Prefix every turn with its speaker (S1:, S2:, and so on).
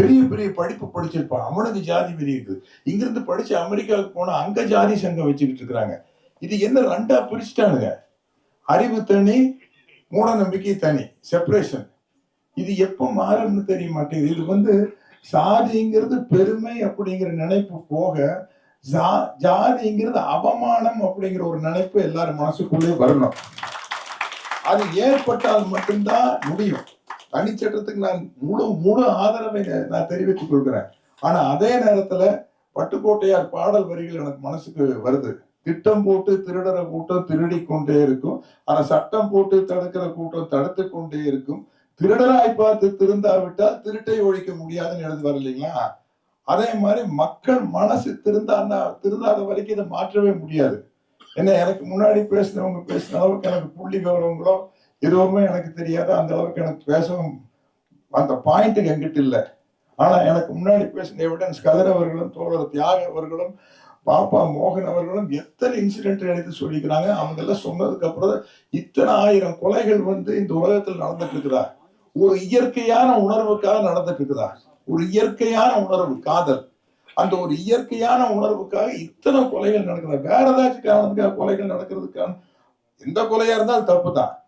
S1: பெரிய பெரிய படிப்பு படிச்சிருப்பான். அவனுக்கு ஜாதி வெறி இருக்குது இங்கிருந்து படிச்சு அமெரிக்காவுக்கு போனா அங்க ஜாதி சங்கம் வச்சுக்கிட்டு இருக்கிறாங்க. இது என்ன ரெண்டா பிரிச்சுட்டானுங்க. அறிவு தனி மூட நம்பிக்கை தனி செப்பரேஷன் இது எப்போ மாறும்னு தெரிய மாட்டேங்குது. இது வந்து சாதிங்கிறது பெருமை அப்படிங்கிற நினைப்பு போக ஜா- ஜாதிங்கிறது அவமானம் அப்படிங்கிற ஒரு நினைப்பு எல்லாரும் மனசுக்குள்ளே வரணும். அது ஏற்பட்டால் மட்டும்தான் முடியும். தனிச்சட்டத்துக்கு நான் முழு முழு ஆதரவை நான் தெரிவித்துக் கொள்கிறேன். ஆனா அதே நேரத்துல பட்டுக்கோட்டையார் பாடல் வரிகள் எனக்கு மனசுக்கு வருது. திட்டம் போட்டு திருடற கூட்டம் திருடி கொண்டே இருக்கும். ஆனா சட்டம் போட்டு தடுக்கிற கூட்டம் தடுத்து கொண்டே இருக்கும். திருடராய் பார்த்து திருந்தாவிட்டால் திருட்டை ஒழிக்க முடியாதுன்னு எழுதி வர இல்லைங்களா? அதே மாதிரி மக்கள் மனசு திருந்தான்னா திருந்தாத வரைக்கும் இதை மாற்றவே முடியாது. என்ன எனக்கு முன்னாடி பேசினவங்க பேசின அளவுக்கு எனக்கு புள்ளி கௌரவங்களோ எதுவுமே எனக்கு தெரியாது அந்த அளவுக்கு எனக்கு பேசவும் அந்த பாயிண்ட் என்கிட்ட இல்லை. ஆனா எனக்கு முன்னாடி பேசின எவிடன்ஸ் கதிர் அவர்களும் தோழர் தியாக அவர்களும் பாப்பா மோகன் அவர்களும் எத்தனை இன்சிடென்ட் எடுத்து சொல்லிக்கிறாங்க அவங்க எல்லாம் சொன்னதுக்கு அப்புறம் இத்தனை ஆயிரம் கொலைகள் வந்து இந்த உலகத்தில் நடந்துட்டு இருக்குதா? ஒரு இயற்கையான உணர்வுக்காக நடந்துட்டு இருக்குதா? ஒரு இயற்கையான உணர்வு காதல். அந்த ஒரு இயற்கையான உணர்வுக்காக இத்தனை கொலைகள் நடக்குது? வேற ஏதாச்சும் காரணத்துக்காக கொலைகள் நடக்கிறதுக்கான எந்த கொலையா இருந்தாலும் தப்பு தான்